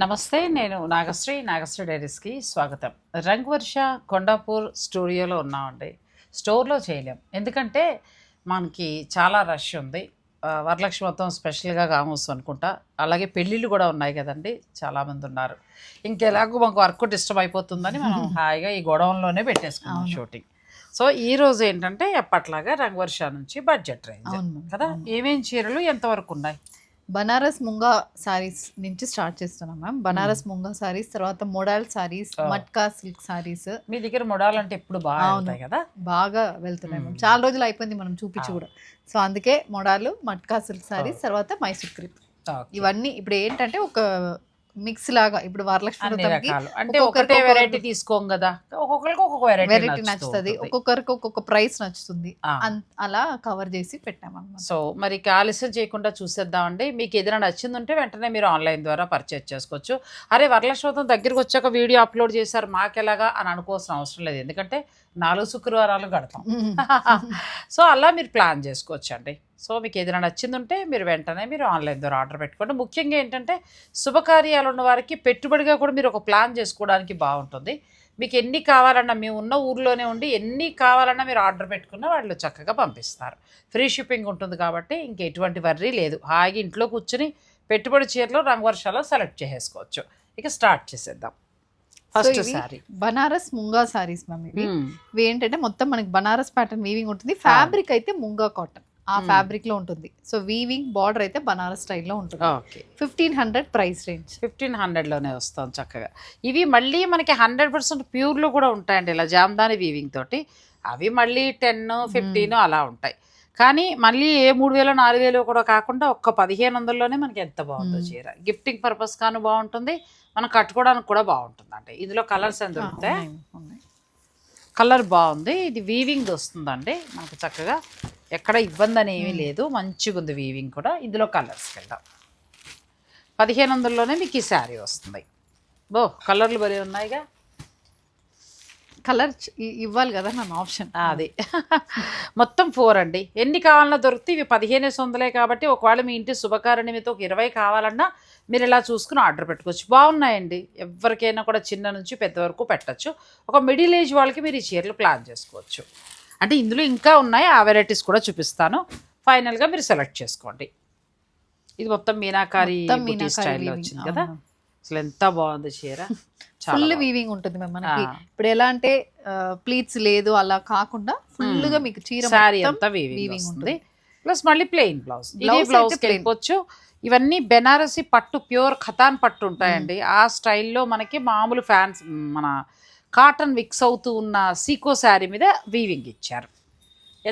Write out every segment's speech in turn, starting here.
నమస్తే నేను నాగశ్రీ నాగశ్రీ డైరీస్కి స్వాగతం. రంగవర్ష కొండాపూర్ స్టూడియోలో ఉన్నామండి. స్టోర్లో చేయలేం. ఎందుకంటే మనకి చాలా రష్ ఉంది. వరలక్ష్మి మొత్తం స్పెషల్గా కామోస్ అనుకుంటా. అలాగే పెళ్ళిళ్ళు కూడా ఉన్నాయి కదండి. చాలామంది ఉన్నారు. ఇంకెలాగో మాకు వర్క్ డిస్టర్బ్ అయిపోతుందని మనం హాయిగా ఈ గొడవంలోనే పెట్టేసుకున్నాం. షూటింగ్. సో ఈ రోజు ఏంటంటే ఎప్పట్లాగా రంగవర్ష నుంచి బడ్జెట్ రేంజ్ కదా. ఏమేం చీరలు ఎంతవరకు ఉన్నాయి? బనారస్ ముంగా సారీస్ నుంచి స్టార్ట్ చేస్తున్నాం మ్యామ్ బనారస్ ముంగా సారీస్ తర్వాత model sarees Oh. Matka silk saris మీ దగ్గర మొడాలంటే ఎప్పుడు బాగా కదా? బాగా వెళ్తున్నాయి మ్యామ్ మ్మ్. చాలా రోజులు అయిపోయింది మనం చూపించి అవును. కూడా. సో అందుకే మొడాలు మట్కా సిల్క్ సారీస్ తర్వాత మైసూర్ క్రిప్. ఇవన్నీ ఇప్పుడు ఏంటంటే ఒక మిక్స్ లాగా ఇప్పుడు వరలక్ష్మి అంటే ఒకటే వెరైటీ తీసుకోం కదా. ఒక్కొక్కరికి ఒక్కొక్క వెరైటీ నచ్చుతుంది. ఒక్కొక్కరికి ఒక్కొక్క ప్రైస్ నచ్చుతుంది. అలా కవర్ చేసి పెట్టామన్నమాట. సో మరి ఆలస్యం చేయకుండా చూసేద్దామండి. మీకు ఏదైనా నచ్చింది ఉంటే వెంటనే మీరు ఆన్లైన్ ద్వారా పర్చేజ్ చేసుకోవచ్చు. అరే వరలక్ష్మతం దగ్గరికి వచ్చాక వీడియో అప్లోడ్ చేశారు మాకెలాగా అని అనుకోవాల్సిన అవసరం లేదు. ఎందుకంటే నాలుగు శుక్రవారాలు గడతాం. సో అలా మీరు ప్లాన్ చేసుకోవచ్చు అండి సో మీకు ఏదైనా నచ్చింది ఉంటే మీరు వెంటనే మీరు ఆన్లైన్ ద్వారా ఆర్డర్ పెట్టుకోండి. ముఖ్యంగా ఏంటంటే శుభకార్యాలు ఉన్న వారికి పెట్టుబడిగా కూడా మీరు ఒక ప్లాన్ చేసుకోవడానికి బాగుంటుంది. మీకు ఎన్ని కావాలన్నా మేము ఉన్న ఊర్లోనే ఉండి ఎన్ని కావాలన్నా మీరు ఆర్డర్ పెట్టుకున్నా వాళ్ళు చక్కగా పంపిస్తారు. ఫ్రీ షిప్పింగ్ ఉంటుంది కాబట్టి ఇంక ఎటువంటి వర్రీ లేదు. హాయిగా ఇంట్లో కూర్చుని పెట్టుబడి చీరలు రంగవర్షాలు సెలెక్ట్ చేసేసుకోవచ్చు. ఇక స్టార్ట్ చేసేద్దాం. First sorry. Banaras munga saris ma'am ఇవి. ఇవి ఏంటంటే మొత్తం మనకి బనారస్ ప్యాటర్న్ వీవింగ్ ఉంటుంది. ఫ్యాబ్రిక్ అయితే ముంగా కాటన్ ఆ Hmm. ఫ్యాబ్రిక్లో ఉంటుంది. సో వీవింగ్ బార్డర్ అయితే బనారస్ స్టైల్లో ఉంటుంది. Okay fifteen hundred price range fifteen హండ్రెడ్లోనే వస్తాం చక్కగా. ఇవి మళ్ళీ మనకి హండ్రెడ్ పర్సెంట్ ప్యూర్లో కూడా ఉంటాయండి ఇలా జామ్దాని వీవింగ్ తోటి. అవి మళ్ళీ టెన్ ఫిఫ్టీన్ అలా ఉంటాయి. కానీ మళ్ళీ ఏ మూడు వేలు నాలుగు వేలు కూడా కాకుండా ఒక్క పదిహేను వందల్లోనే మనకి ఎంత బాగుందో. చీర. గిఫ్టింగ్ పర్పస్ కాను బాగుంటుంది. మనం కట్టుకోవడానికి కూడా బాగుంటుంది. అంటే ఇందులో కలర్స్ ఎంత దొరుకుతాయి కలర్ బాగుంది. ఇది వీవింగ్ వస్తుందండి. మనకు చక్కగా ఎక్కడ ఇబ్బంది అని ఏమీ లేదు. మంచిగా ఉంది వీవింగ్ కూడా. ఇందులో కలర్స్కి వెళ్దాం పదిహేను వందల్లోనే మీకు ఈ శారీ వస్తుంది. బో కలర్లు భలే ఉన్నాయిగా. కలర్ ఇవ్వాలి కదా మ్యామ్ ఆప్షన్. అది. మొత్తం ఫోర్ అండి. ఎన్ని కావాలన్నా దొరికితే ఇవి పదిహేను వందలే కాబట్టి ఒకవేళ మీ ఇంటి శుభకార్య నిమిత్తం ఒక ఇరవై కావాలన్నా మీరు ఇలా చూసుకుని ఆర్డర్ పెట్టుకోవచ్చు. బాగున్నాయండి. ఎవరికైనా కూడా చిన్న నుంచి పెద్ద వరకు పెట్టచ్చు. ఒక మిడిల్ ఏజ్ వాళ్ళకి మీరు ఈ చీరలు ప్లాన్ చేసుకోవచ్చు. అంటే ఇందులో ఇంకా ఉన్నాయి. ఆ వెరైటీస్ కూడా చూపిస్తాను. ఫైనల్గా మీరు సెలెక్ట్ చేసుకోండి. ఇది మొత్తం మీనాకారి స్టైల్లో. వచ్చింది కదా. అసలు ఎంత బాగుంది చీర. ఫుల్. వీవింగ్ ఉంటుంది మ్యామ్ మనకి. ఇప్పుడు ఎలా అంటే ప్లీట్స్ లేదు అలా కాకుండా ఫుల్గా మీకు చీర మొత్తం అంతా వీవింగ్ ఉంటుంది. ప్లస్ మళ్ళీ ప్లెయిన్ బ్లౌజ్ బ్లౌజ్ plain. వెళ్ళిపోవచ్చు. ఇవన్నీ బెనారసి పట్టు ప్యూర్ ఖతాన్ పట్టు ఉంటాయండి. ఆ స్టైల్లో మనకి మామూలు ఫ్యాన్స్ మన కాటన్ మిక్స్ అవుతూ ఉన్న సీకో శారీ మీద వీవింగ్ ఇచ్చారు.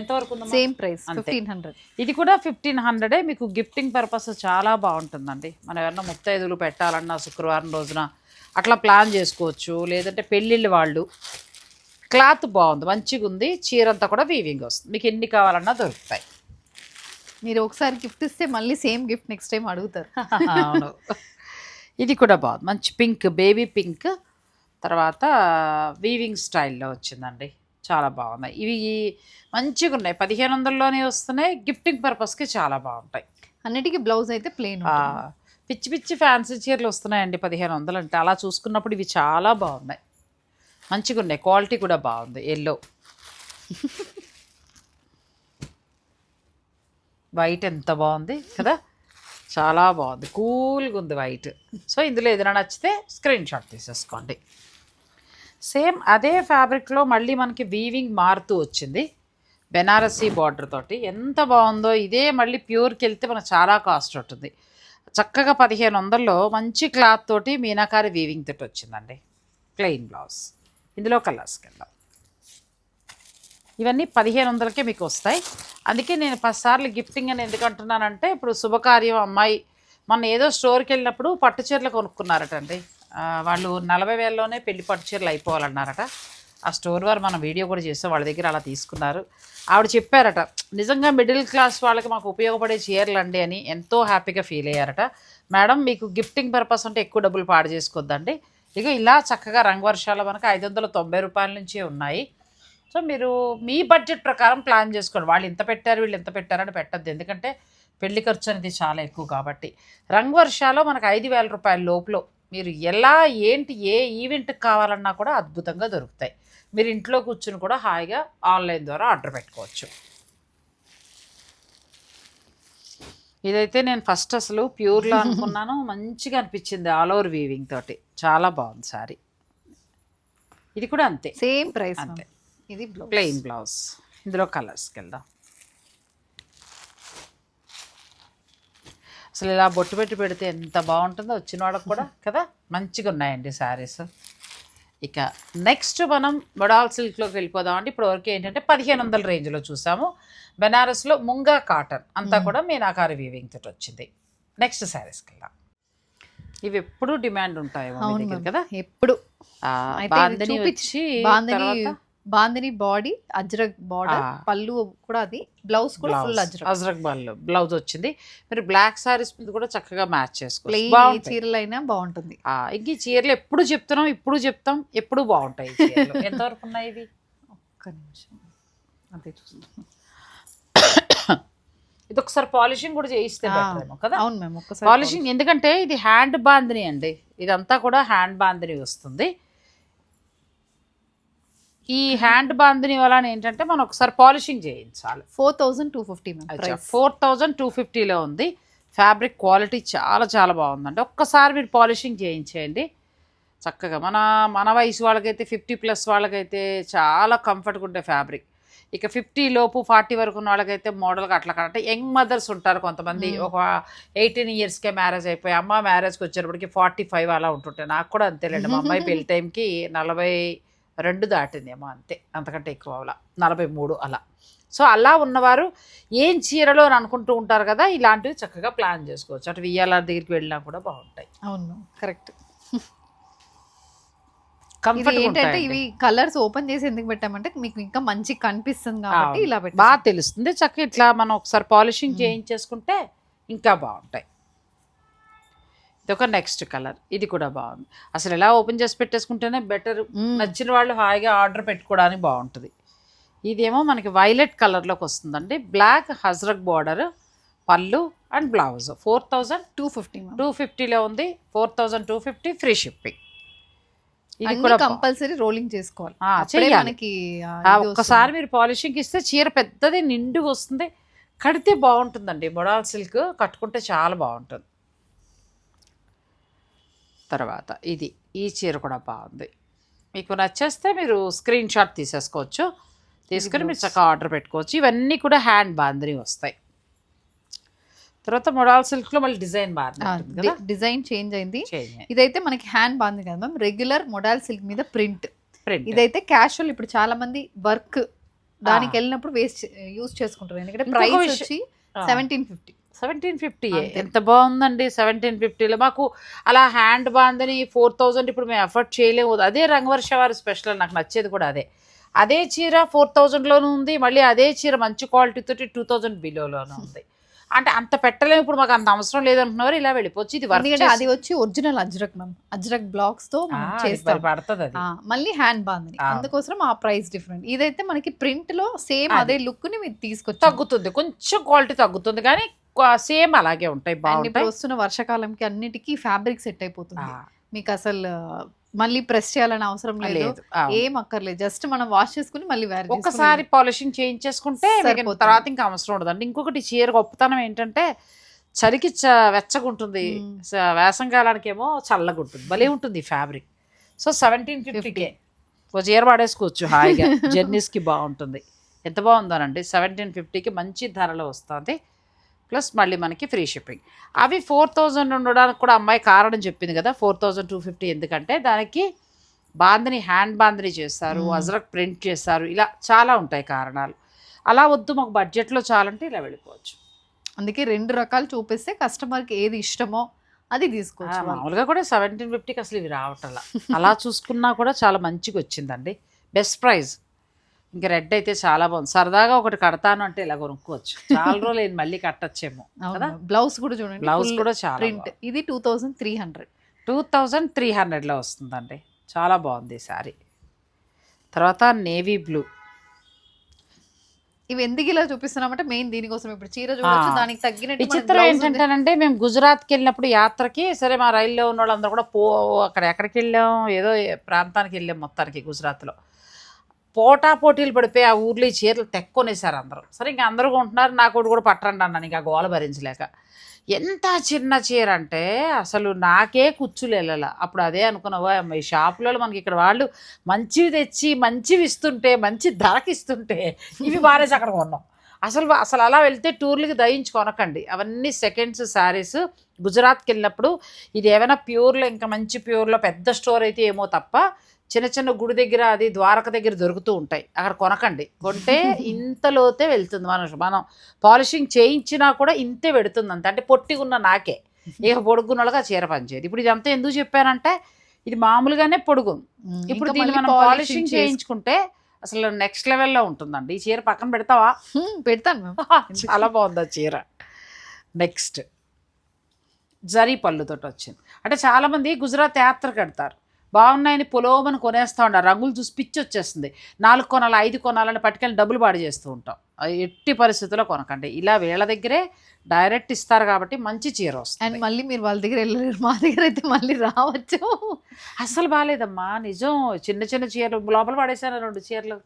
ఎంతవరకు? Same price. ఫిఫ్టీన్ హండ్రెడ్ ఇది కూడా ఫిఫ్టీన్ హండ్రెడే మీకు గిఫ్టింగ్ పర్పస్ చాలా బాగుంటుందండి. మనం ఎవరన్నా ముత్తైదులు పెట్టాలన్నా శుక్రవారం రోజున అట్లా ప్లాన్ చేసుకోవచ్చు. లేదంటే పెళ్ళిళ్ళు వాళ్ళు. క్లాత్ బాగుంది మంచిగా ఉంది చీర అంతా కూడా వీవింగ్ వస్తుంది. మీకు ఎన్ని కావాలన్నా దొరుకుతాయి. మీరు ఒకసారి గిఫ్ట్ ఇస్తే మళ్ళీ సేమ్ గిఫ్ట్ నెక్స్ట్ టైం అడుగుతారు. అవును. ఇది కూడా బాగుంది. మంచి పింక్ బేబీ పింక్ తర్వాత వీవింగ్ స్టైల్లో వచ్చిందండి. చాలా బాగున్నాయి. ఇవి మంచిగా ఉన్నాయి పదిహేను వందల్లోనే వస్తున్నాయి. గిఫ్టింగ్ పర్పస్కి చాలా బాగుంటాయి. అన్నిటికీ బ్లౌజ్ అయితే ప్లెయిన్ పిచ్చి పిచ్చి ఫ్యాన్సీ చీరలు వస్తున్నాయండి పదిహేను వందలు అంటే. అలా చూసుకున్నప్పుడు ఇవి చాలా బాగున్నాయి. మంచిగా ఉన్నాయి క్వాలిటీ కూడా బాగుంది. ఎల్లో. వైట్ ఎంత బాగుంది కదా? చాలా బాగుంది. కూల్గా ఉంది వైట్. సో ఇందులో ఏదైనా నచ్చితే స్క్రీన్ షాట్ తీసేసుకోండి. సేమ్ అదే ఫ్యాబ్రిక్లో మళ్ళీ మనకి వీవింగ్ మారుతూ వచ్చింది. బెనారసీ బార్డర్ తోటి. ఎంత బాగుందో ఇదే మళ్ళీ ప్యూర్కి వెళ్తే మనకు చాలా కాస్ట్ ఉంటుంది. చక్కగా పదిహేను వందల్లో మంచి క్లాత్ తోటి మీనాకారి వీవింగ్ తోటి వచ్చిందండి. ప్లెయిన్ బ్లౌజ్ ఇందులో కలర్స్కి వెళ్దాం ఇవన్నీ పదిహేను వందలకే మీకు వస్తాయి. అందుకే నేను పదిసార్లు గిఫ్టింగ్ అని ఎందుకు అంటున్నానంటే ఇప్పుడు శుభకార్యం అమ్మాయి మొన్న ఏదో స్టోర్కి వెళ్ళినప్పుడు పట్టు చీరలు కొనుక్కున్నారటండి. వాళ్ళు నలభై వేలలోనే పెళ్ళి పట్టు చీరలు అయిపోవాలన్నారట. ఆ స్టోర్ వారు మనం వీడియో కూడా చేస్తాం వాళ్ళ దగ్గర అలా తీసుకున్నారు. ఆవిడ చెప్పారట నిజంగా మిడిల్ క్లాస్ వాళ్ళకి మాకు ఉపయోగపడే చీరలు అండి అని ఎంతో హ్యాపీగా ఫీల్ అయ్యారట. మేడం మీకు గిఫ్టింగ్ పర్పస్ అంటే ఎక్కువ డబ్బులు పాడు చేసుకోవద్దండి. ఇక ఇలా చక్కగా రంగు వర్షాలు మనకు ఐదు వందల తొంభై రూపాయల నుంచే ఉన్నాయి. సో మీరు మీ బడ్జెట్ ప్రకారం ప్లాన్ చేసుకోండి. వాళ్ళు ఇంత పెట్టారు వీళ్ళు ఇంత పెట్టారని పెట్టద్దు. ఎందుకంటే పెళ్ళి ఖర్చు అనేది చాలా ఎక్కువ కాబట్టి. రంగు వర్షాలో మనకు ఐదు వేల రూపాయల లోపల మీరు ఎలా ఏంటి ఏ ఈవెంట్కి కావాలన్నా కూడా అద్భుతంగా దొరుకుతాయి. మీరు ఇంట్లో కూర్చుని కూడా హాయిగా ఆన్లైన్ ద్వారా ఆర్డర్ పెట్టుకోవచ్చు. ఇదైతే నేను ఫస్ట్ అసలు ప్యూర్లో అనుకున్నాను. మంచిగా అనిపించింది ఆల్ ఓవర్ వీవింగ్ తోటి. చాలా బాగుంది సారీ. ఇది కూడా అంతే. సేమ్ ప్రైస్ అంతే. ఇది ప్లెయిన్ బ్లౌజ్ ఇందులో కలర్స్కి వెళ్దాం. అసలు ఇలా బొట్టు పెట్టి పెడితే ఎంత బాగుంటుందో వచ్చిన వాళ్ళకి కూడా కదా? మంచిగా ఉన్నాయండి శారీస్. ఇక నెక్స్ట్ మనం బొడాల్ సిల్క్లోకి వెళ్ళిపోదాం అండి. ఇప్పుడు వరకు ఏంటంటే పదిహేను వందల రేంజ్లో చూసాము. బెనారస్లో ముంగా కాటన్ అంతా కూడా మీనాకారి వీవింగ్ తోటి వచ్చింది. నెక్స్ట్ శారీస్కి వెళ్దాం. ఇవి ఎప్పుడు డిమాండ్ ma'am. కదా? ఎప్పుడు. బాందిని. వచ్చి బాందిని బాడీ అజ్రక్ బార్డర్. పళ్ళు కూడా అది బ్లౌజ్ కూడా ఫుల్ అజ్రక్. అజ్రక్ బల్ బ్లౌజ్ వచ్చింది. మీరు బ్లాక్ సారీస్ మీద కూడా చక్కగా మ్యాచ్ బాగుంటాయి. చీరలు అయినా బాగుంటుంది ఇంక ఈ చీరలు ఎప్పుడు చెప్తున్నాం ఇప్పుడు చెప్తాం ఎప్పుడు బాగుంటాయి ఎంతవరకు ఉన్నాయి ఇవి? ఒక్క నిమిషం. అదే చూస్తాం ఇది ఒకసారి పాలిషింగ్ కూడా చేయిస్తే కదా? అవును మ్యామ్ ఒక్కసారి పాలిషింగ్. ఎందుకంటే ఇది హ్యాండ్ బాందిని అండి. ఇదంతా కూడా హ్యాండ్ బాందిని వస్తుంది. ఈ హ్యాండ్ బాందిని వలన ఏంటంటే మనం ఒకసారి పాలిషింగ్ చేయించాలి. Four thousand two fifty four thousand two ఫిఫ్టీలో ఉంది. ఫ్యాబ్రిక్ క్వాలిటీ చాలా చాలా బాగుందండి. ఒక్కసారి మీరు పాలిషింగ్ చేయించేయండి. చక్కగా మన మన వయసు వాళ్ళకైతే ఫిఫ్టీ ప్లస్ వాళ్ళకైతే చాలా కంఫర్ట్గా ఉండే ఫ్యాబ్రిక్. ఇక ఫిఫ్టీ లోపు ఫార్టీ వరకు ఉన్న వాళ్ళకైతే మోడల్గా అట్లా అంటే యంగ్ మదర్స్ ఉంటారు కొంతమంది. ఒక ఎయిటీన్ ఇయర్స్కే మ్యారేజ్ అయిపోయి అమ్మ మ్యారేజ్కి వచ్చేటప్పటికి ఫార్టీ ఫైవ్ అలా ఉంటుంటాయి నాకు కూడా అంతేలేండి. మా అమ్మాయి పెళ్ళి టైంకి నలభై రెండు దాటిందేమో అంతే అంతకంటే ఎక్కువ అలా నలభై మూడు అలా. సో అలా ఉన్నవారు ఏం చీరలు అని అనుకుంటూ ఉంటారు కదా ఇలాంటివి చక్కగా ప్లాన్ చేసుకోవచ్చు. అటు వియ్యాల దగ్గరికి వెళ్ళినా కూడా బాగుంటాయి. అవును కరెక్ట్. కంఫర్ట్ ఏంటంటే ఇవి కలర్స్ ఓపెన్ చేసి ఎందుకు పెట్టామంటే మీకు ఇంకా మంచి కనిపిస్తుంది కాబట్టి ఇలా బాగా పెట్టాం తెలుస్తుంది చక్కగా ఇట్లా మనం ఒకసారి పాలిషింగ్. చేయించేసుకుంటే ఇంకా బాగుంటాయి. ఇది ఒక నెక్స్ట్ కలర్ ఇది కూడా బాగుంది. అసలు ఎలా ఓపెన్ చేసి పెట్టేసుకుంటేనే బెటర్. నచ్చిన వాళ్ళు హాయిగా ఆర్డర్ పెట్టుకోవడానికి బాగుంటుంది. ఇదేమో మనకి వైలెట్ కలర్లోకి వస్తుందండి. బ్లాక్ హజ్రక్ బార్డర్ పళ్ళు and blouse four thousand two fifty two ఫిఫ్టీలో ఉంది. Four thousand two fifty free shipping ఇది కూడా కంపల్సరీ రోలింగ్ చేసుకోవాలి. మనకి ఒక్కసారి మీరు పాలిషింగ్ ఇస్తే చీర పెద్దది నిండుగా వస్తుంది. కడితే బాగుంటుందండి. మొడాల్ సిల్క్ కట్టుకుంటే చాలా బాగుంటుంది. తర్వాత. ఇది ఈ చీర కూడా బాగుంది. మీకు నచ్చేస్తే మీరు స్క్రీన్ షాట్ తీసేసుకోవచ్చు. తీసుకుని మీరు. చక్కగా ఆర్డర్ పెట్టుకోవచ్చు. ఇవన్నీ కూడా హ్యాండ్ బాందిని వస్తాయి. తర్వాత మొడాల్ సిల్క్లో మళ్ళీ డిజైన్ బాగా ఉంటుంది కదా? డిజైన్ చేంజ్ అయింది. ఇదైతే మనకి హ్యాండ్ బాగుంది కదా మ్యామ్. రెగ్యులర్ మొడాల్ సిల్క్ మీద ప్రింట్. ప్రింట్. ఇదైతే క్యాషువల్ ఇప్పుడు చాలా మంది వర్క్ దానికి. వెళ్ళినప్పుడు వేస్ట్ యూస్ చేసుకుంటారు. ఎందుకంటే ప్రైస్ వచ్చి. Seventeen fifty seventeen fifty. ఎంత బాగుందండి సెవెంటీన్ ఫిఫ్టీలో మాకు అలా హ్యాండ్ బాందని ఫోర్ థౌజండ్ ఇప్పుడు మేము ఎఫర్ట్ చేయలేము. అదే రంగవర్ష వారి స్పెషల్ నాకు నచ్చేది కూడా అదే. అదే చీర ఫోర్ థౌజండ్లోనూ ఉంది. మళ్ళీ అదే చీర మంచి క్వాలిటీ తోటి టూ థౌజండ్ బిలోలోనూ ఉంది. అంటే అంత పెట్టలేము ఇప్పుడు మాకు అంత అవసరం లేదంటున్నారు ఇలా వెళ్ళిపోవచ్చు ఇది వర్క్ ఎందుకంటే అది వచ్చి ఒరిజినల్ అజ్రక్ మ్యామ్. అజ్రక్ బ్లాక్స్తో మనం చేస్తాం. పడుతుంది మళ్ళీ హ్యాండ్ బాగుంది ఆ. అందుకోసం ఆ ప్రైస్ డిఫరెంట్. ఇదైతే మనకి ప్రింట్లో సేమ్ అది. లుక్ని మీరు తీసుకొచ్చి తగ్గుతుంది కొంచెం క్వాలిటీ తగ్గుతుంది కానీ సేమ్ అలాగే ఉంటాయి బాగుంటాయి. వస్తున్న వర్షాకాలంకి అన్నిటికీ ఫ్యాబ్రిక్ సెట్ అయిపోతుంది. మీకు అసలు మళ్ళీ ప్రెస్ చేయాలని అవసరం లేదు. ఏం అక్కర్లేదు. జస్ట్ మనం వాష్ చేసుకుని మళ్ళీ వేరే ఒక్కసారి పాలిషింగ్ చేయించేసుకుంటే. తర్వాత ఇంకా అవసరం ఉండదండి. ఇంకొకటి చీర గొప్పతనం ఏంటంటే చలికి చ- వెచ్చగుంటుంది. వేసంకాలానికి ఏమో చల్లగా ఉంటుంది భలే ఉంటుంది ఫ్యాబ్రిక్. సో సెవెంటీన్ ఫిఫ్టీకే ఓ చీర పడేసుకోవచ్చు హాయిగా. జర్నీస్కి బాగుంటుంది. ఎంత బాగుందోనండి. సెవెంటీన్ ఫిఫ్టీకి మంచి ధరలో వస్తుంది. ప్లస్ మళ్ళీ మనకి ఫ్రీ షిప్పింగ్. అవి ఫోర్ థౌజండ్ ఉండడానికి కూడా అమ్మాయి కారణం చెప్పింది కదా ఫోర్ థౌజండ్ టూ ఫిఫ్టీ ఎందుకంటే దానికి బాందని హ్యాండ్ బాందని చేస్తారు. అజరక్ ప్రింట్ చేస్తారు ఇలా చాలా ఉంటాయి కారణాలు. అలా వద్దు మాకు బడ్జెట్లో చాలంటే ఇలా వెళ్ళిపోవచ్చు. అందుకే రెండు రకాలు చూపిస్తే కస్టమర్కి ఏది ఇష్టమో అది తీసుకోవచ్చు. మామూలుగా కూడా సెవెంటీన్ ఫిఫ్టీకి అసలు ఇవి రావటంలా. అలా చూసుకున్నా కూడా చాలా మంచిగా వచ్చిందండి. Best price. ఇంకా రెడ్ అయితే చాలా బాగుంది. సరదాగా ఒకటి కడతాను అంటే ఇలా కొనుక్కోవచ్చు. చాలా రోజులు నేను మళ్ళీ కట్టచ్చేమో. కదా? బ్లౌజ్ కూడా చూడండి. బ్లౌజ్ కూడా చాలా ప్రింట్ ఇది two thousand three hundred. Two thousand three హండ్రెడ్లో వస్తుందండి. చాలా బాగుంది శారీ. తర్వాత నేవీ బ్లూ. ఇవి ఎందుకు ఇలా చూపిస్తున్నామంటే మెయిన్ దీనికోసం ఇప్పుడు చీర చూడొచ్చు. దానికి మనకి విచిత్రం. ఏంటంటేనంటే మేము గుజరాత్కి వెళ్ళినప్పుడు యాత్రకి సరే మా రైల్లో ఉన్న వాళ్ళందరూ కూడా పో అక్కడ ఎక్కడికి వెళ్ళాం? ఏదో ప్రాంతానికి వెళ్ళాం మొత్తానికి గుజరాత్లో. పోటా పోటీలు పడిపోయి ఆ ఊర్లో ఈ చీరలు తెక్కొనేసారు అందరూ. సరే ఇంకా అందరూ కొంటున్నారు నాకు ఒకటి కూడా పట్టండి అన్నాను. ఇంకా గోల భరించలేక. ఎంత చిన్న చీర అంటే అసలు నాకే కుచ్చులు వెళ్ళాల. అప్పుడు అదే అనుకున్నావా ఈ షాపులలో మనకి ఇక్కడ వాళ్ళు మంచివి తెచ్చి మంచివి ఇస్తుంటే మంచి ధరకి ఇస్తుంటే ఇవి బారేసి అక్కడ కొన్నాం. అసలు అసలు అలా వెళ్తే టూర్లకి దయించి కొనకండి. అవన్నీ సెకండ్స్ శారీస్ గుజరాత్కి వెళ్ళినప్పుడు ఇది ఏమైనా ప్యూర్లో ఇంకా మంచి ప్యూర్లో పెద్ద స్టోర్ అయితే ఏమో తప్ప చిన్న చిన్న గుడి దగ్గర అది ద్వారక దగ్గర దొరుకుతూ ఉంటాయి. అక్కడ కొనకండి. కొంటే ఇంతలోతే వెళ్తుంది మనం మనం పాలిషింగ్ చేయించినా కూడా ఇంతే పెడుతుంది అంతే. అంటే పొట్టి ఉన్న నాకే. ఇక పొడుగున్నోళ్ళగా చీర పనిచేయదు. ఇప్పుడు ఇదంతా ఎందుకు చెప్పానంటే ఇది మామూలుగానే పొడుగు. ఇప్పుడు దీన్ని మనం పాలిషింగ్ చేయించుకుంటే అసలు నెక్స్ట్ లెవెల్లో ఉంటుందండి. ఈ చీర పక్కన పెడతావా? పెడతాను చాలా బాగుంది ఆ చీర. నెక్స్ట్. జరీ పళ్ళుతోటి వచ్చింది. అంటే చాలామంది గుజరాత్ యాత్ర కడతారు. బాగున్నాయని పొలోమని కొనేస్తూ ఉంటారు రంగులు చూసి పిచ్చి వచ్చేస్తుంది. నాలుగు కొనాలి ఐదు కొనాలని పట్టుకెళ్ళి డబ్బులు పాడు చేస్తూ ఉంటాం. ఎట్టి పరిస్థితుల్లో కొనకండి. ఇలా వీళ్ళ దగ్గరే డైరెక్ట్ ఇస్తారు కాబట్టి మంచి చీర అండ్ వస్తుంది మళ్ళీ మీరు వాళ్ళ దగ్గర వెళ్ళలేరు. మా దగ్గర అయితే మళ్ళీ రావచ్చు. అసలు బాగాలేదమ్మా. నిజం చిన్న చిన్న చీరలు లోపల పడేసాను రెండు చీరలు.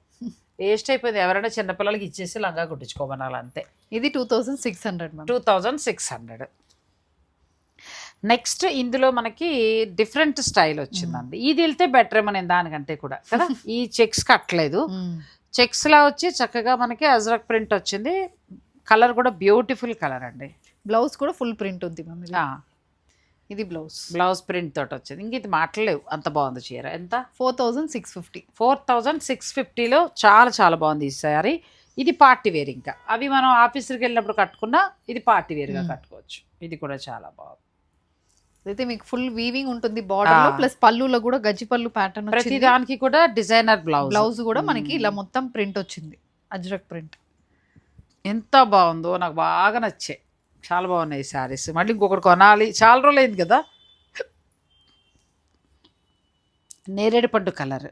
వేస్ట్ అయిపోయింది. ఎవరైనా చిన్నపిల్లలకి ఇచ్చేసి లంగా కుట్టించుకోమనాలి అంతే ఇది two thousand six hundred two thousand six hundred. Next ఇందులో మనకి డిఫరెంట్ స్టైల్ వచ్చిందండి. ఇది వెళ్తే బెటర్ ఏమో నేను దానికంటే కూడా కదా? ఈ చెక్స్ కట్టలేదు. చెక్స్ లా వచ్చి చక్కగా మనకి అజ్రక్ ప్రింట్ వచ్చింది. కలర్ కూడా బ్యూటిఫుల్ కలర్ అండి. బ్లౌజ్ కూడా ఫుల్ ప్రింట్ ఉంది ఇది. బ్లౌజ్. బ్లౌజ్ ప్రింట్ తోటి వచ్చింది. ఇంక ఇది మాటలేవు అంత బాగుంది చీర. ఎంత? Four thousand six fifty. Four thousand six ఫిఫ్టీలో చాలా చాలా బాగుంది ఈ సారీ ఇది పార్టీ వేర్ ఇంకా. అవి మనం ఆఫీస్కి వెళ్ళినప్పుడు కట్టుకున్నా ఇది పార్టీ వేర్గా. కట్టుకోవచ్చు. ఇది కూడా చాలా బాగుంది. అయితే మీకు ఫుల్ వీవింగ్ ఉంటుంది బార్డర్లో. ప్లస్ పళ్ళులో కూడా గజ్జి పళ్ళు ప్యాటర్న్ ప్రతి దానికి కూడా డిజైనర్ బ్లౌజ్ బ్లౌజ్ కూడా మనకి ఇలా మొత్తం ప్రింట్ వచ్చింది. అజ్రక్ ప్రింట్ ఎంత బాగుందో నాకు బాగా నచ్చాయి చాలా బాగున్నాయి ఈ శారీస్ మళ్ళీ ఇంకొకటి కొనాలి. చాలా రోజులు అయింది కదా. నేరేడు పండు కలర్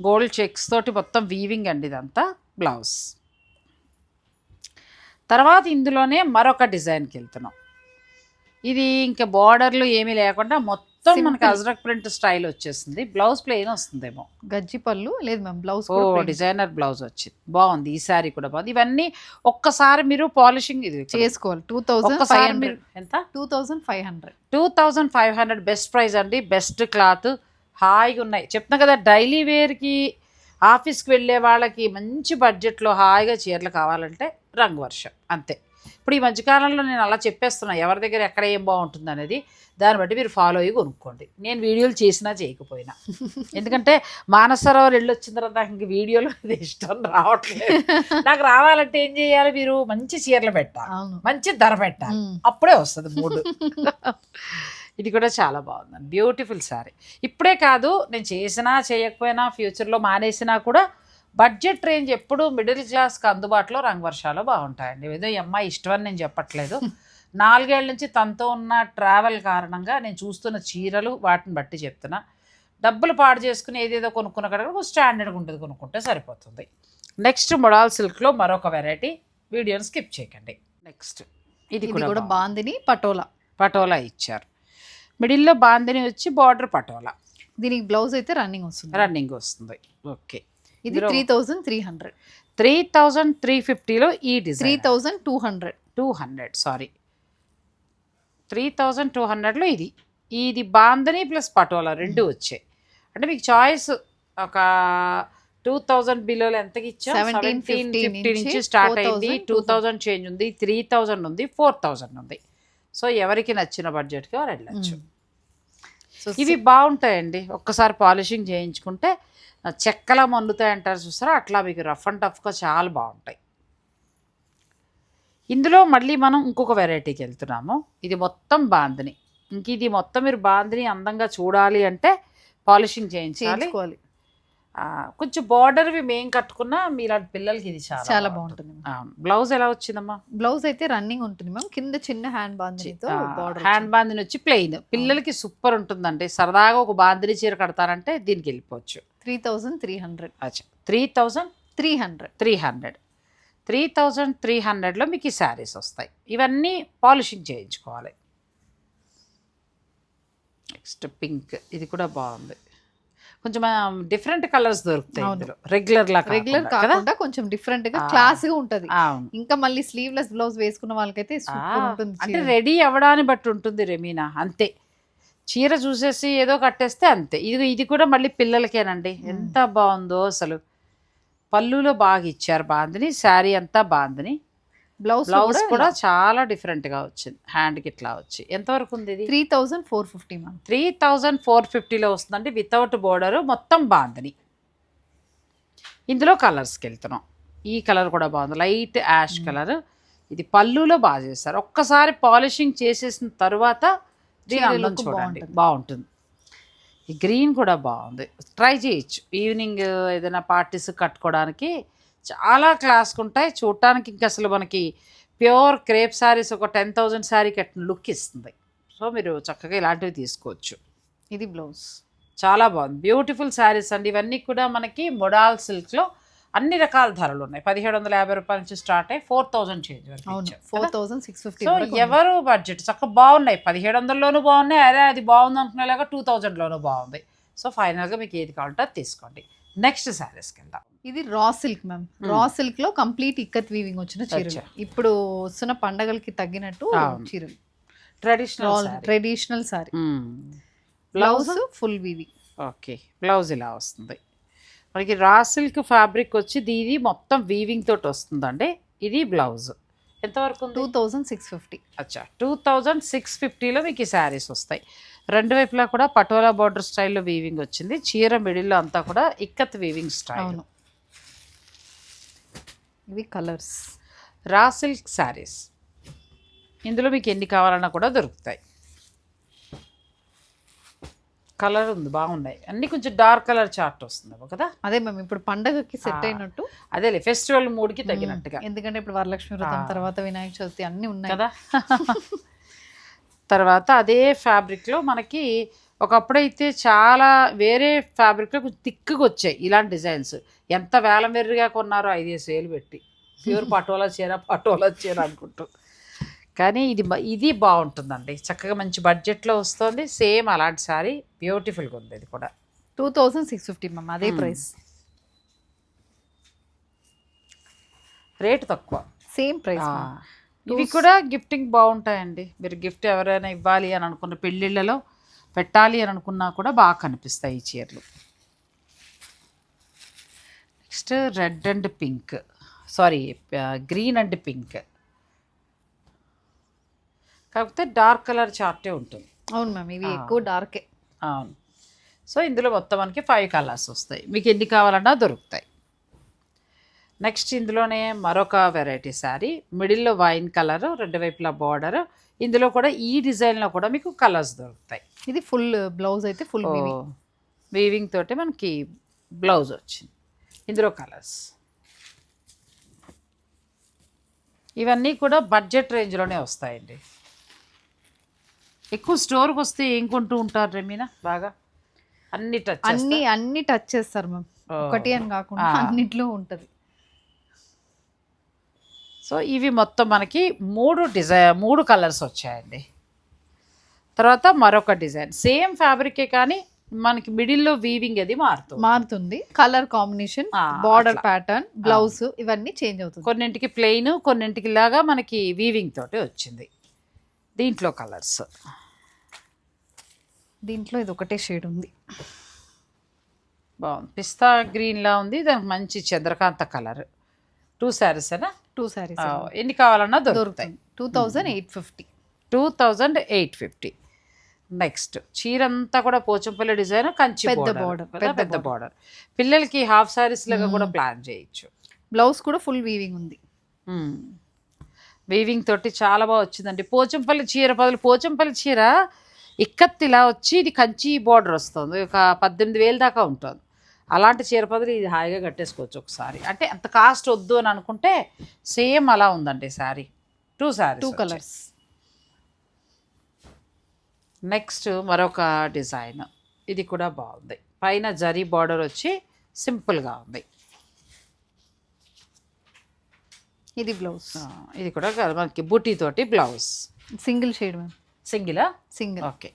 గోల్డ్ చెక్స్ తోటి మొత్తం వీవింగ్ అండి ఇదంతా బ్లౌజ్ తర్వాత ఇందులోనే మరొక డిజైన్కి వెళ్తున్నాం. ఇది ఇంకా బార్డర్లు ఏమీ లేకుండా మొత్తం మనకి. అజ్రక్ ప్రింట్ స్టైల్ వచ్చేసింది. బ్లౌజ్ ప్లెయిన్ వస్తుందేమో. గజ్జి పళ్ళు లేదు మ్యామ్ బ్లౌజ్ ఓ డిజైనర్ బ్లౌజ్ వచ్చింది. బాగుంది ఈ సారీ కూడా బాగుంది. ఇవన్నీ ఒక్కసారి మీరు పాలిషింగ్ ఇది. చేసుకోవాలి. టూ థౌసండ్ ఫైవ్ హండ్రెడ్ ఎంత? Two thousand five hundred two thousand five hundred best price అండి. బెస్ట్ క్లాత్ హాయిగా ఉన్నాయి. చెప్తున్నా కదా డైలీ వేర్కి ఆఫీస్కి వెళ్ళే వాళ్ళకి మంచి బడ్జెట్లో హాయిగా చీరలు కావాలంటే రంగు వర్షం. అంతే. ఇప్పుడు ఈ మధ్యకాలంలో నేను అలా చెప్పేస్తున్నా ఎవరి దగ్గర ఎక్కడ ఏం బాగుంటుంది అనేది దాన్ని బట్టి మీరు ఫాలో అయ్యి కొనుక్కోండి. నేను వీడియోలు చేసినా చేయకపోయినా. ఎందుకంటే మానసరోవర్ వెళ్ళి వచ్చిన తర్వాత నాకు ఇంక వీడియోలు ఇష్టం రావట్లేదు. నాకు రావాలంటే ఏం చేయాలి మీరు? మంచి చీరలు పెట్టాలి. మంచి ధర పెట్టాలి. అప్పుడే వస్తుంది మూడు. ఇది కూడా చాలా బాగుందండి. బ్యూటిఫుల్ శారీ ఇప్పుడే కాదు నేను చేసినా చేయకపోయినా ఫ్యూచర్లో మానేసినా కూడా బడ్జెట్ రేంజ్ ఎప్పుడు మిడిల్ క్లాస్కి అందుబాటులో రంగు వర్షాలు బాగుంటాయండి. ఏదో ఈ అమ్మాయి ఇష్టం అని నేను చెప్పట్లేదు. నాలుగేళ్ళ నుంచి తనతో ఉన్న ట్రావెల్ కారణంగా నేను చూస్తున్న చీరలు వాటిని బట్టి చెప్తున్నా. డబ్బులు పాడు చేసుకుని ఏదేదో కొనుక్కున్న కడ స్టాండర్డ్గా ఉంటుంది కొనుక్కుంటే సరిపోతుంది. నెక్స్ట్ మొడాల్ సిల్క్లో మరొక వెరైటీ. వీడియోని స్కిప్ చేయకండి. నెక్స్ట్. ఇది కూడా. బాందిని పటోలా. పటోలా ఇచ్చారు. మిడిల్లో బాందిని వచ్చి బార్డర్ పటోలా. దీనికి బ్లౌజ్ అయితే రన్నింగ్ వస్తుంది. రన్నింగ్ వస్తుంది. ఓకే. ఇది three thousand three hundred. Three thousand three ఫిఫ్టీలో ఈ three design thousand two hundred. Two hundred sorry. Three thousand two హండ్రెడ్లో ఇది. ఇది బాందని ప్లస్ పటోలా రెండు వచ్చాయి అంటే మీకు చాయిస్ ఒక టూ థౌజండ్ బిలోలో ఎంతకి ఇచ్చా? 1750 సెవెంటీన్ ఫిఫ్టీ నుంచి స్టార్ట్ అయింది. 4,000, టూ థౌజండ్. చేంజ్ ఉంది త్రీ థౌజండ్ ఉంది ఫోర్ థౌజండ్ ఉంది. సో ఎవరికి నచ్చిన బడ్జెట్కి వారు వెళ్ళచ్చు. ఇవి బాగుంటాయండి. ఒక్కసారి పాలిషింగ్ చేయించుకుంటే చెక్కలా మన్నుతాయి అంటారు చూసారా? అట్లా మీకు రఫ్ అండ్ టఫ్గా చాలా బాగుంటాయి. ఇందులో మళ్ళీ మనం ఇంకొక వెరైటీకి వెళ్తున్నాము. ఇది మొత్తం బాందిని. ఇంక ఇది మొత్తం మీరు బాందిని అందంగా చూడాలి అంటే పాలిషింగ్ చేయించాలి. కొంచెం బార్డర్వి మేం కట్టుకున్నా మీలాంటి పిల్లలకి ఇది చాలా చాలా బాగుంటుంది. బ్లౌజ్ ఎలా వచ్చిందమ్మా? బ్లౌజ్ అయితే రన్నింగ్ ఉంటుంది మ్యామ్ కింద చిన్న హ్యాండ్ బార్డర్ హ్యాండ్ బాందిని వచ్చి ప్లెయిన్ పిల్లలకి సూపర్ ఉంటుందండి. సరదాగా ఒక బాందిని చీర కడతారంటే దీనికి వెళ్ళిపోవచ్చు. త్రీ థౌసండ్ త్రీ హండ్రెడ్ అచ్చా. Three thousand three hundred three hundred three thousand three హండ్రెడ్లో మీకు ఈ శారీస్ వస్తాయి. ఇవన్నీ పాలిషింగ్ చేయించుకోవాలి. నెక్స్ట్ పింక్ ఇది కూడా బాగుంది. కొంచెం డిఫరెంట్ కలర్స్ దొరుకుతాయి రెగ్యులర్ లా రెగ్యులర్ కాకుండా కొంచెం డిఫరెంట్గా. క్లాస్గా ఉంటది. ఇంకా మళ్ళీ స్లీవ్లెస్ బ్లౌజ్ వేసుకున్న వాళ్ళకైతే అంటే. రెడీ అవ్వడాన్ని బట్టి ఉంటుంది రెమీనా అంతే. చీర చూసేసి ఏదో కట్టేస్తే అంతే. ఇది ఇది కూడా మళ్ళీ పిల్లలకేనండి. ఎంత బాగుందో అసలు. పళ్ళులో బాగా ఇచ్చారు బాందిని శారీ అంతా బాందిని. బ్లౌజ్ బ్లౌజ్ కూడా చాలా different గా వచ్చింది. హ్యాండ్కి ఇట్లా వచ్చి. ఎంతవరకు ఉంది ఇది? Three thousand four fifty ma'am three thousand four ఫిఫ్టీలో వస్తుందండి. వితౌట్ బోర్డర్ మొత్తం బాందిని ఇందులో కలర్స్కి వెళ్తున్నాం. ఈ కలర్ కూడా బాగుంది. లైట్ యాష్ కలర్ ఇది పళ్ళులో బాగా చేస్తారు ఒక్కసారి పాలిషింగ్ చేసేసిన తర్వాత దీని అందం చూడండి. బాగుంటుంది. బాగుంటుంది. ఈ గ్రీన్ కూడా బాగుంది. ట్రై చేయొచ్చు. ఈవినింగ్ ఏదైనా పార్టీస్ కట్టుకోవడానికి చాలా క్లాస్గా ఉంటాయి. చూడటానికి ఇంకా అసలు మనకి ప్యూర్ క్రేప్ శారీస్ ఒక టెన్ థౌజండ్ శారీ కట్టిన లుక్ ఇస్తుంది. సో మీరు చక్కగా ఇలాంటివి తీసుకోవచ్చు. ఇది బ్లౌజ్. చాలా బాగుంది. బ్యూటిఫుల్ శారీస్ అండి. ఇవన్నీ కూడా మనకి మొడాల్ సిల్క్లో అన్ని రకాల ధరలు ఉన్నాయి. పదిహేడు వందల యాభై రూపాయల నుంచి స్టార్ట్ అయ్యి four thousand change four? Thousand six fifty so ఎవరు బడ్జెట్ చక్కగా బాగున్నాయి. పదిహేడు వందల్లోనూ బాగున్నాయి. అదే అది బాగుంది అనుకునేలాగా టూ థౌజండ్లోనూ బాగుంది. సో ఫైనల్గా మీకు ఏది కావాలంటే అది తీసుకోండి. నెక్స్ట్ శారీస్కి వెళ్దాం ఇది రా సిల్క్ మ్యామ్. రా సిల్క్లో కంప్లీట్ ఇక్కత్ వీవింగ్ వచ్చిన చీరలు. ఇప్పుడు వస్తున్న పండగలకి తగ్గినట్టు. చీరలు traditional traditional sari blouse full weaving okay blouse ఇలా వస్తుంది. మనకి రా సిల్క్ ఫ్యాబ్రిక్ వచ్చి ఇది మొత్తం వీవింగ్ తోటి వస్తుందండి. ఇది బ్లౌజ్ ఎంతవరకు టూ థౌసండ్ సిక్స్ ఫిఫ్టీ అచ్చా. టూ థౌజండ్ సిక్స్ ఫిఫ్టీలో మీకు ఈ శారీస్ వస్తాయి. రెండు వైపులా కూడా పటోలా బార్డర్ స్టైల్లో వీవింగ్ వచ్చింది. చీర మిడిల్లో అంతా కూడా ఇక్కత్ వీవింగ్ స్టైల్ ఇవి కలర్స్ రా సిల్క్ శారీస్ ఇందులో మీకు ఎన్ని కావాలన్నా కూడా దొరుకుతాయి. కలర్ ఉంది బాగున్నాయి. అన్నీ కొంచెం డార్క్ కలర్ చార్ట్ వస్తుంది కదా? అదే మ్యామ్ ఇప్పుడు పండగకి సెట్. అయినట్టు. అదేలే ఫెస్టివల్ మూడ్కి తగినట్టుగా. ఎందుకంటే ఇప్పుడు వరలక్ష్మి వ్రతం. తర్వాత వినాయక చవితి అన్ని ఉన్నాయి. కదా? తర్వాత అదే ఫ్యాబ్రిక్లో మనకి ఒకప్పుడైతే చాలా వేరే ఫ్యాబ్రిక్లో కొంచెం తిక్కుగా వచ్చాయి ఇలాంటి డిజైన్స్. ఎంత వేల మెర్రిగా కొన్నారో ఐదేసి వేలు పెట్టి. ప్యూర్ పటోలా చీర పటోలా చీర అనుకుంటూ. కానీ ఇది ఇది బాగుంటుందండి. చక్కగా మంచి బడ్జెట్లో వస్తుంది. సేమ్ అలాంటి సారీ బ్యూటిఫుల్గా ఉంది ఇది కూడా. Two thousand six fifty ma'am అదే. ప్రైస్. రేటు తక్కువ. సేమ్ ప్రైస్ ఇవి కూడా గిఫ్టింగ్ బాగుంటాయండి. మీరు గిఫ్ట్ ఎవరైనా ఇవ్వాలి అని అనుకున్న పెళ్ళిళ్ళలో పెట్టాలి అని అనుకున్నా కూడా బాగా కనిపిస్తాయి ఈ చీరలు. Next red and pink sari green and pink కాకపోతే డార్క్ కలర్ చార్టే ఉంటుంది. అవును మ్యామ్ ఇవి. ఎక్కువ డార్కే అవును. సో ఇందులో మొత్తం మనకి ఫైవ్ కలర్స్ వస్తాయి. మీకు ఎన్ని కావాలన్నా దొరుకుతాయి. నెక్స్ట్ ఇందులోనే మరొక వెరైటీ శారీ. మిడిల్లో వైన్ కలర్ రెండు వైపులా బార్డర్. ఇందులో కూడా ఈ డిజైన్లో కూడా మీకు కలర్స్ దొరుకుతాయి. ఇది ఫుల్ బ్లౌజ్ అయితే ఫుల్ వీవింగ్. తోటి మనకి బ్లౌజ్ వచ్చింది. ఇందులో కలర్స్. ఇవన్నీ కూడా బడ్జెట్ రేంజ్లోనే వస్తాయండి. ఎక్కువ స్టోర్కి వస్తే ఏం కొంటూ ఉంటారు రెమీనా? బాగా? అన్ని టచ్ అన్ని అన్ని టచ్ చేస్తారు మ్యామ్. ఒకటి అని కాకుండా. అన్నిట్లో ఉంటది. సో ఇవి మొత్తం మనకి మూడు డిజైన్ మూడు కలర్స్ వచ్చాయండి. తర్వాత మరొక డిజైన్. సేమ్ ఫ్యాబ్రికే కానీ మనకి మిడిల్లో వీవింగ్ అది మారుతుంది మారుతుంది. Colour combination border. Pattern blouse ఇవన్నీ చేంజ్ అవుతుంది. కొన్నింటికి ప్లెయిన్ కొన్నింటికి లాగా మనకి వీవింగ్ తోటి వచ్చింది. దీంట్లో కలర్స్. దీంట్లో ఇది ఒకటే షేడ్ ఉంది. బాగుంది. పిస్తా గ్రీన్లా ఉంది. దానికి మంచి చంద్రకాంత కలర్. టూ శారీస్ అయినా టూ సారీస్ ఎన్ని కావాలన్నా దొరుకుతాయి. Two thousand eight fifty. Two thousand eight fifty. Next చీర అంతా కూడా పోచంపల్లి డిజైన్ కంచి పెద్ద పెద్ద పెద్ద బార్డర్ పిల్లలకి హాఫ్ సారీస్ లాగా కూడా ప్లాన్ చేయొచ్చు. బ్లౌజ్ కూడా ఫుల్ వీవింగ్ ఉంది. వీవింగ్ తోటి చాలా బాగా వచ్చిందండి. పోచంపల్లి చీర బదులు పోచంపల్లి చీర ఇక్కత్తిలా వచ్చి ఇది కంచి బార్డర్ వస్తుంది. ఒక పద్దెనిమిది వేలు దాకా ఉంటుంది. అలాంటి చీర బదులు ఇది హాయిగా కట్టేసుకోవచ్చు ఒకసారి. అంటే అంత కాస్ట్ వద్దు అని అనుకుంటే సేమ్ అలా ఉందండి sari. Two sari two colours. Next మరొక డిజైన్. ఇది కూడా బాగుంది. పైన జరీ బార్డర్ వచ్చి సింపుల్గా ఉంది. ఇది బ్లౌజ్. ఇది కూడా మనకి బూటీ తోటి blouse. Single shade ma'am. సింగిలా? Single. Okay.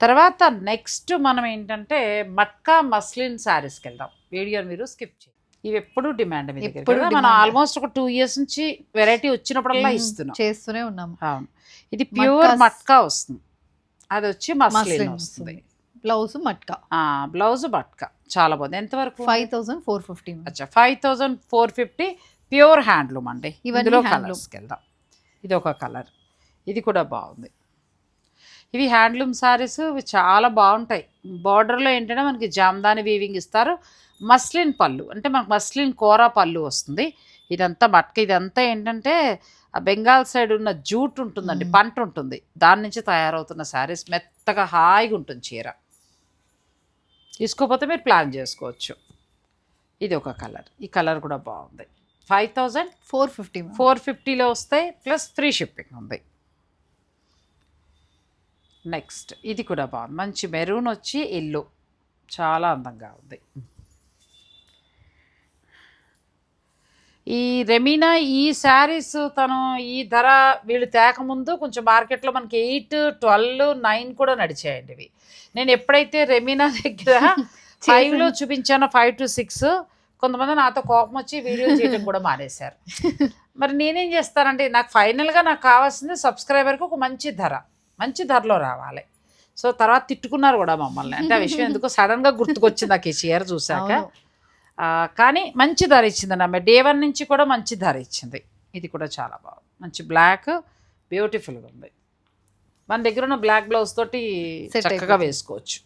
తర్వాత నెక్స్ట్ మనం ఏంటంటే మట్కా మస్లిన్ శారీస్కి వెళ్దాం. వీడియో మీరు స్కిప్ చేయండి. ఇవి ఎప్పుడు డిమాండ్ కదా? మనం. ఆల్మోస్ట్ ఒక టూ ఇయర్స్ నుంచి వెరైటీ వచ్చినప్పుడల్లా ఇస్తున్నాం. చేస్తూనే ఉన్నాము అవును. ఇది ప్యూర్. మట్కా వస్తుంది. అది వచ్చి మస్లిన్ వస్తుంది. బ్లౌజ్ మట్కా. బ్లౌజ్ మట్కా. చాలా బాగుంది. ఎంతవరకు? ఫైవ్ థౌసండ్ ఫోర్ ఫిఫ్టీ అచ్చా five thousand four fifty pure handloom అండి. ఇవన్నీ. కలర్స్కి వెళ్దాం. ఇది ఒక కలర్. ఇది కూడా బాగుంది. ఇవి హ్యాండ్లూమ్ సారీస్ ఇవి చాలా బాగుంటాయి. బార్డర్లో ఏంటంటే మనకి జామ్దాని వీవింగ్ ఇస్తారు. మస్లిన్ పళ్ళు అంటే మనకు మస్లిన్ కోరా పళ్ళు వస్తుంది. ఇదంతా మట్క ఇదంతా ఏంటంటే ఆ బెంగాల్ సైడ్ ఉన్న జూట్ ఉంటుందండి. పంట ఉంటుంది. దాని నుంచి తయారవుతున్న శారీస్ మెత్తగా హాయిగా ఉంటుంది చీర. తీసుకోకపోతే మీరు ప్లాన్ చేసుకోవచ్చు. ఇది ఒక కలర్ ఈ కలర్ కూడా బాగుంది. Five thousand four fifty four ఫిఫ్టీలో వస్తాయి ప్లస్ ఫ్రీ షిప్పింగ్ ఉంది. నెక్స్ట్. ఇది కూడా బాగుంది. మంచి మెరూన్ వచ్చి ఎల్లో. చాలా అందంగా ఉంది. ఈ రెమీనా ఈ శారీస్ తను ఈ ధర వీళ్ళు తేకముందు కొంచెం మార్కెట్లో మనకి ఎయిట్ ట్వెల్వ్ నైన్ కూడా నడిచాయండి ఇవి. నేను ఎప్పుడైతే రెమీనా దగ్గర ఫైవ్లో చూపించానో ఫైవ్ టు సిక్స్ కొంతమంది నాతో కోపం వచ్చి వీడియో చేయడం కూడా మానేశారు. మరి నేనేం చేస్తానంటే నాకు ఫైనల్గా నాకు కావాల్సింది సబ్స్క్రైబర్కి ఒక మంచి ధర. మంచి ధరలో రావాలి. సో తర్వాత తిట్టుకున్నారు కూడా మమ్మల్ని. అంటే ఆ విషయం ఎందుకో సడన్గా గుర్తుకొచ్చింది నాకు ఈ చీర చూశాక కానీ మంచి ధర ఇచ్చింది ఆమె డే వన్ నుంచి కూడా మంచి ధర ఇచ్చింది. ఇది కూడా చాలా బాగుంది. మంచి బ్లాక్ బ్యూటిఫుల్గా ఉంది. మన దగ్గర ఉన్న బ్లాక్ బ్లౌజ్ తోటి చక్కగా. వేసుకోవచ్చు.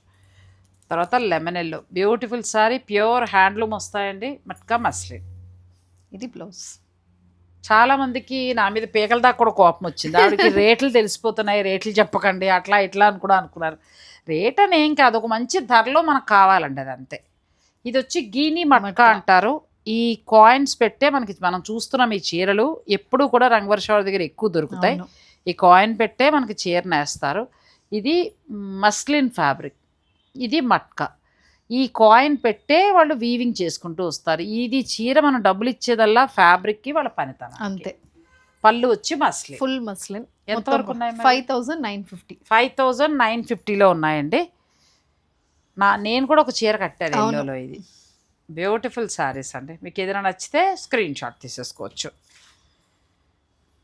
తర్వాత lemon yellow beautiful sari pure handloom వస్తాయండి. మట్కా మస్లిన్. ఇది బ్లౌజ్ చాలా మందికి నా మీద పీకల దాకా కూడా కోపం వచ్చింది. ఆవిడకి రేట్లు తెలిసిపోతున్నాయి రేట్లు చెప్పకండి అట్లా ఇట్లా అని కూడా అనుకున్నారు. రేట్ అని ఏం కాదు ఒక మంచి ధరలో మనకు కావాలండి అది అంతే. ఇది వచ్చి గీని మట్కా మట్కా. అంటారు. ఈ కాయిన్స్ పెట్టే మనకి మనం చూస్తున్నాం ఈ చీరలు ఎప్పుడు కూడా రంగవర్షాల దగ్గర ఎక్కువ దొరుకుతాయి. ఈ కాయిన్ పెట్టే మనకి చీర నేస్తారు ఇది మస్లిన్ ఫ్యాబ్రిక్. ఇది మట్కా. ఈ కాయిన్ పెట్టే వాళ్ళు వీవింగ్ చేసుకుంటూ వస్తారు. ఇది చీర మనం డబ్బులు ఇచ్చేదల్లా ఫ్యాబ్రిక్కి వాళ్ళ పనితనం అంతే. పళ్ళు వచ్చి మస్లిన్ ఫుల్ మస్లిన్ ఎంతవరకు ఉన్నాయి మరి? Five thousand nine fifty five thousand nine ఫిఫ్టీలో ఉన్నాయండి. నా నేను కూడా ఒక చీర కట్టాను. ఎల్లోలో ఇది. బ్యూటిఫుల్ శారీస్ అండి. మీకు ఏదైనా నచ్చితే స్క్రీన్ షాట్ తీసేసుకోవచ్చు.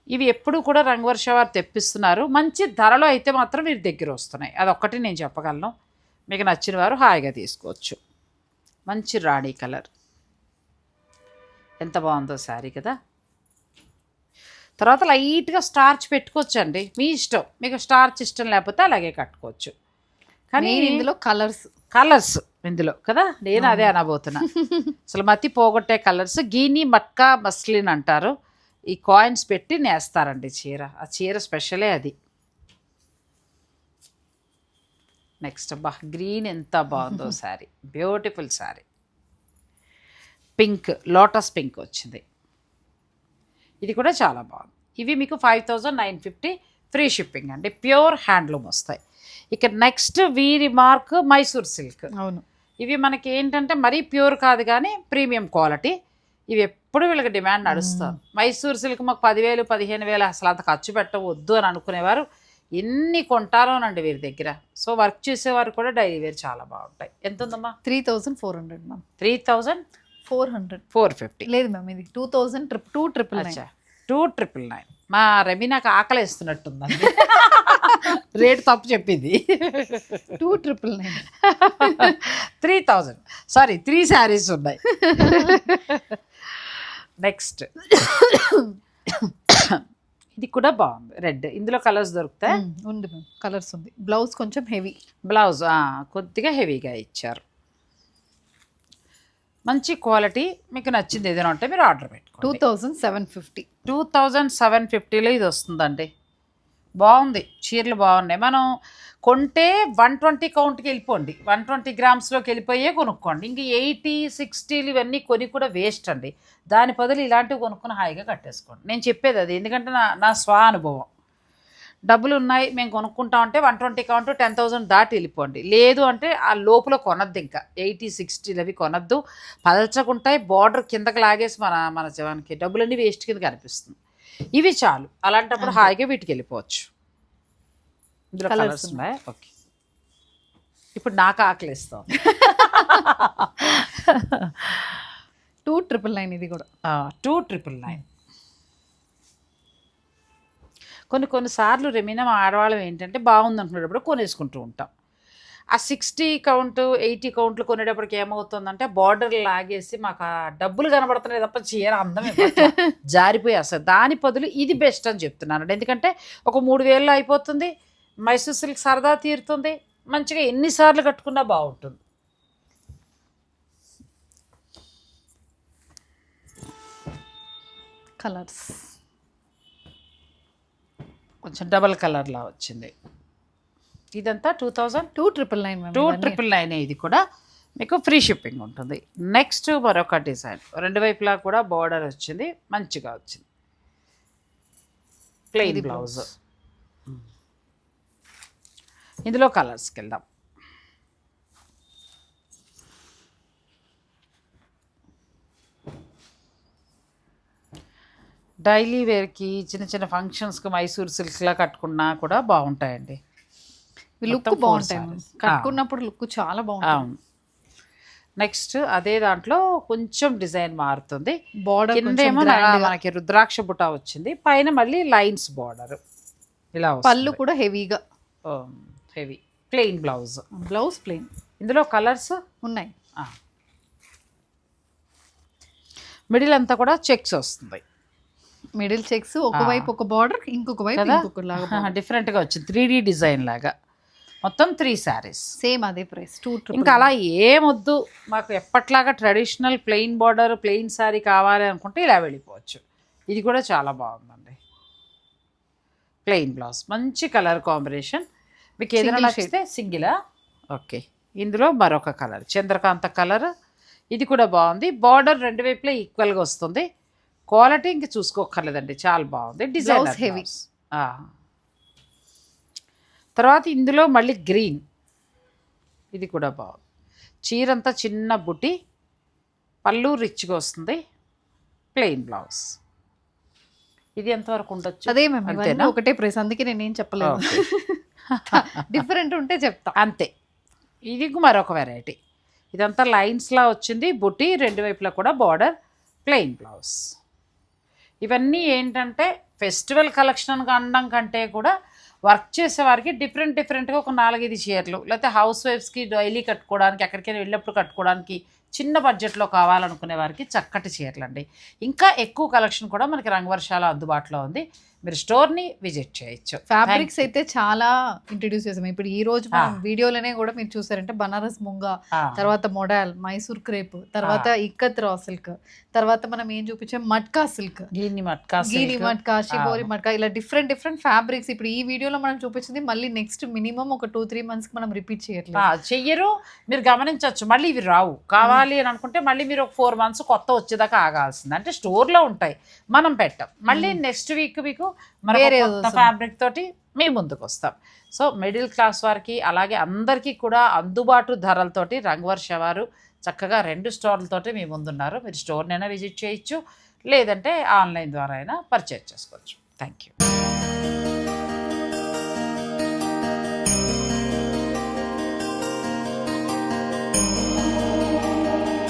ఇవి ఎప్పుడు కూడా రంగవర్ష వారు తెప్పిస్తున్నారు. మంచి ధరలో అయితే మాత్రం వీరి దగ్గర వస్తున్నాయి. అదొక్కటి నేను చెప్పగలను. మీకు నచ్చిన వారు హాయిగా తీసుకోవచ్చు. మంచి రాణి కలర్. ఎంత బాగుందో శారీ కదా. తర్వాత లైట్గా స్టార్చ్ పెట్టుకోవచ్చండి. మీ ఇష్టం. మీకు స్టార్చ్ ఇష్టం లేకపోతే అలాగే కట్టుకోవచ్చు. కానీ కానీ ఇందులో కలర్స్. కలర్స్ ఇందులో కదా. నేను అదే అనబోతున్నా. అసలు మతి పోగొట్టే కలర్స్ గీని మట్కా మస్లిన్ అంటారు. ఈ కాయిన్స్ పెట్టి నేస్తారండి చీర. ఆ చీర స్పెషలే అది. నెక్స్ట్ బా గ్రీన్ ఎంత బాగుందో sari. Beautiful sari. Pink lotus pink వచ్చింది. ఇది కూడా చాలా బాగుంది. ఇవి మీకు five thousand nine fifty free shipping అండి. ప్యూర్ హ్యాండ్లూమ్ వస్తాయి. ఇక నెక్స్ట్ వీరి మార్క్ మైసూర్ సిల్క్ అవును. ఇవి మనకి ఏంటంటే మరీ ప్యూర్ కాదు కానీ ప్రీమియం క్వాలిటీ ఇవి ఎప్పుడు వీళ్ళకి డిమాండ్ నడుస్తారు మైసూర్ సిల్క్ మాకు పదివేలు పదిహేను వేలు అసలు అంత ఖర్చు పెట్టవద్దు అని అనుకునేవారు. ఎన్ని కొంటారోనండి వీరి దగ్గర. సో వర్క్ చేసేవారు కూడా డైలీ వేర్ చాలా బాగుంటాయి. ఎంత ఉందమ్మా three thousand four hundred ma'am. Three thousand four hundred four fifty. లేదు మ్యామ్ ఇది two thousand trip two triple అచ్చా. Two triple nine. మా రవి నాకు ఆకలి వేస్తున్నట్టుందండి రేట్ తప్పు చెప్పింది. Two triple nine. Three thousand sorry three saris ఉన్నాయి. నెక్స్ట్. ఇది కూడా బాగుంది. రెడ్ ఇందులో కలర్స్ దొరుకుతాయి? ఉంది మ్యామ్ కలర్స్ ఉంది. బ్లౌజ్ కొంచెం హెవీ బ్లౌజ్ కొద్దిగా హెవీగా ఇచ్చారు. మంచి క్వాలిటీ మీకు నచ్చింది ఏదైనా ఉంటే మీరు ఆర్డర్ టూ పెట్టుకోండి thousand seven fifty two thousand seven ఫిఫ్టీలో ఇది వస్తుందండి. బాగుంది. చీరలు బాగున్నాయి. మనం కొంటే వన్ ట్వంటీ కౌంట్కి వెళ్ళిపోండి. వన్ ట్వంటీ గ్రామ్స్లోకి వెళ్ళిపోయే కొనుక్కోండి. ఇంక ఎయిటీ సిక్స్టీలు ఇవన్నీ కొని కూడా వేస్ట్ అండి. దాని బదులు ఇలాంటివి కొనుక్కుని హాయిగా కట్టేసుకోండి. నేను చెప్పేది అది. ఎందుకంటే నా నా స్వ అనుభవం. డబ్బులు ఉన్నాయి మేము కొనుక్కుంటా ఉంటే one twenty count ten thousand దాటి వెళ్ళిపోండి. లేదు అంటే ఆ లోపల కొనద్దు ఇంకా. ఎయిటీ సిక్స్టీలు అవి కొనద్దు. పలచకుంటాయి బార్డర్ కిందకి లాగేసి మన మన జవానికి. డబ్బులన్నీ వేస్ట్ కింద కనిపిస్తుంది. ఇవి చాలు. అలాంటప్పుడు. హాయిగా వీటికి వెళ్ళిపోవచ్చు ఇందులో కలర్స్ ఉన్నాయి. ఓకే. ఇప్పుడు నాకు ఆకలిస్తాం. టూ ట్రిపుల్ నైన్ ఇది కూడా. Two triple nine. కొన్ని కొన్నిసార్లు రెమీనా మా ఆడవాళ్ళం ఏంటంటే బాగుంది అనుకునేటప్పుడు కొనేసుకుంటూ ఉంటాం. ఆ సిక్స్టీ కౌంట్ ఎయిటీ కౌంట్లు కొనేటప్పటికి ఏమవుతుందంటే బార్డర్ లాగేసి మాకు ఆ డబ్బులు కనబడుతున్నాయి తప్ప చీర అందం. జారిపోయి అసలు దాని బదులు ఇది బెస్ట్ అని చెప్తున్నాను. ఎందుకంటే ఒక మూడు వేలలో అయిపోతుంది మైసూర్ సిల్క్ సరదా తీరుతుంది మంచిగా ఎన్నిసార్లు కట్టుకున్నా బాగుంటుంది. కలర్స్ కొంచెం డబల్ కలర్లా వచ్చింది. ఇదంతా two thousand two triple nine two triple nine ఇది కూడా మీకు ఫ్రీ షిప్పింగ్ ఉంటుంది. నెక్స్ట్ మరొక డిజైన్. రెండు వైపులా కూడా బార్డర్ వచ్చింది. మంచిగా వచ్చింది. Plain blouse blouse. ఇందులో కలర్స్కి వెళ్దాం. డైలీ వేర్కి చిన్న చిన్న ఫంక్షన్స్కి మైసూర్ సిల్క్లా కట్టుకున్నా కూడా బాగుంటాయండి. లుక్ బాగుంటాయి. కట్టుకున్నప్పుడు లుక్ చాలా బాగుంటుంది. నెక్స్ట్ అదే దాంట్లో కొంచెం డిజైన్ మారుతుంది. బార్డర్ కిందేమో మనకి రుద్రాక్ష బుట్ట వచ్చింది. పైన మళ్ళీ లైన్స్ బార్డర్ ఇలా పళ్ళు కూడా హెవీగా. Heavy. Plain blouse blouse plain ఇందులో కలర్స్ ఉన్నాయి. మిడిల్ అంతా కూడా చెక్స్ వస్తుంది. మిడిల్ చెక్స్ ఒకవైపు ఒక బార్డర్ ఇంకొక వైపు? ఇంకొక లాగా డిఫరెంట్గా వచ్చింది. త్రీ డిజైన్ లాగా. మొత్తం త్రీ శారీస్ సేమ్ అదే ప్రైస్ టూ ఇంకా అలా ఏమొద్దు. మాకు ఎప్పట్లాగా traditional plain border plain sari కావాలి అనుకుంటే ఇలా వెళ్ళిపోవచ్చు. ఇది కూడా చాలా బాగుందండి. ప్లెయిన్ బ్లౌజ్ మంచి కలర్ కాంబినేషన్ మీకు ఏదైనా నచ్చితే సింగిలా ఓకే ఇందులో మరొక కలర్ చంద్రకాంత కలర్ ఇది కూడా బాగుంది. బార్డర్ రెండు వైపులా ఈక్వల్గా వస్తుంది. క్వాలిటీ ఇంక చూసుకోక్కర్లేదండి. చాలా బాగుంది. Design heavy. తర్వాత ఇందులో మళ్ళీ గ్రీన్. ఇది కూడా బాగుంది. చీర అంతా చిన్న బుట్టి పళ్ళు రిచ్గా వస్తుంది. Plain blouse. ఇది ఎంతవరకు ఉండొచ్చు? అదే అంతేనా? ఒకటే ప్రైస్ అందుకే నేనేం చెప్పలేదు డిఫరెంట్ ఉంటే చెప్తా. అంతే. ఇది మరొక వెరైటీ. ఇదంతా లైన్స్లా వచ్చింది బుట్టి రెండు వైపులా కూడా బార్డర్ ప్లెయిన్ బ్లౌజ్. ఇవన్నీ ఏంటంటే ఫెస్టివల్ కలెక్షన్ అనడం కంటే కూడా వర్క్ చేసే వారికి డిఫరెంట్ డిఫరెంట్గా ఒక నాలుగైదు చీరలు లేకపోతే హౌస్ వైఫ్స్కి డైలీ కట్టుకోవడానికి ఎక్కడికైనా వెళ్ళినప్పుడు కట్టుకోవడానికి చిన్న బడ్జెట్లో కావాలనుకునే వారికి చక్కటి చీరలు అండి ఇంకా ఎక్కువ కలెక్షన్ కూడా మనకి రంగవర్షాల అందుబాటులో ఉంది. మీరు స్టోర్ని విజిట్ చేయొచ్చు. ఫ్యాబ్రిక్స్ అయితే చాలా ఇంట్రడ్యూస్ చేసాం. ఇప్పుడు ఈ రోజు మనం. వీడియోలోనే కూడా మీరు చూసారంటే బనారస్ ముంగా తర్వాత మొడాల్ మైసూర్ క్రేప్ తర్వాత ఇక్కత్ రా సిల్క్ తర్వాత మనం ఏం చూపించాం? మట్కా సిల్క్. దీన్ని మట్కా గీని. మట్కా షిబోరి. మట్కా ఇలా డిఫరెంట్ డిఫరెంట్ ఫ్యాబ్రిక్స్ ఇప్పుడు ఈ వీడియోలో మనం చూపించింది మళ్ళీ నెక్స్ట్ మినిమం ఒక టూ త్రీ మంత్స్ మనం రిపీట్ చేయట్లేదు. చెయ్యరు మీరు గమనించవచ్చు మళ్ళీ ఇవి రావు. కావాలి అని అనుకుంటే మళ్ళీ మీరు ఒక ఫోర్ మంత్స్ కొత్త వచ్చేదాకా ఆగాల్సింది. అంటే స్టోర్లో ఉంటాయి. మనం పెట్టాం. మళ్ళీ నెక్స్ట్ వీక్ మీకు వేరే కొత్త. ఫ్యాబ్రిక్ తోటి మీ ముందుకు వస్తాం సో మిడిల్ క్లాస్ వారికి అలాగే అందరికీ కూడా అందుబాటు ధరలతోటి రంగవర్ష వారు చక్కగా రెండు స్టోర్లతోటి మీ ముందున్నారు. మీరు స్టోర్నైనా విజిట్ చేయొచ్చు లేదంటే ఆన్లైన్ ద్వారా అయినా పర్చేజ్ చేసుకోవచ్చు. Thank you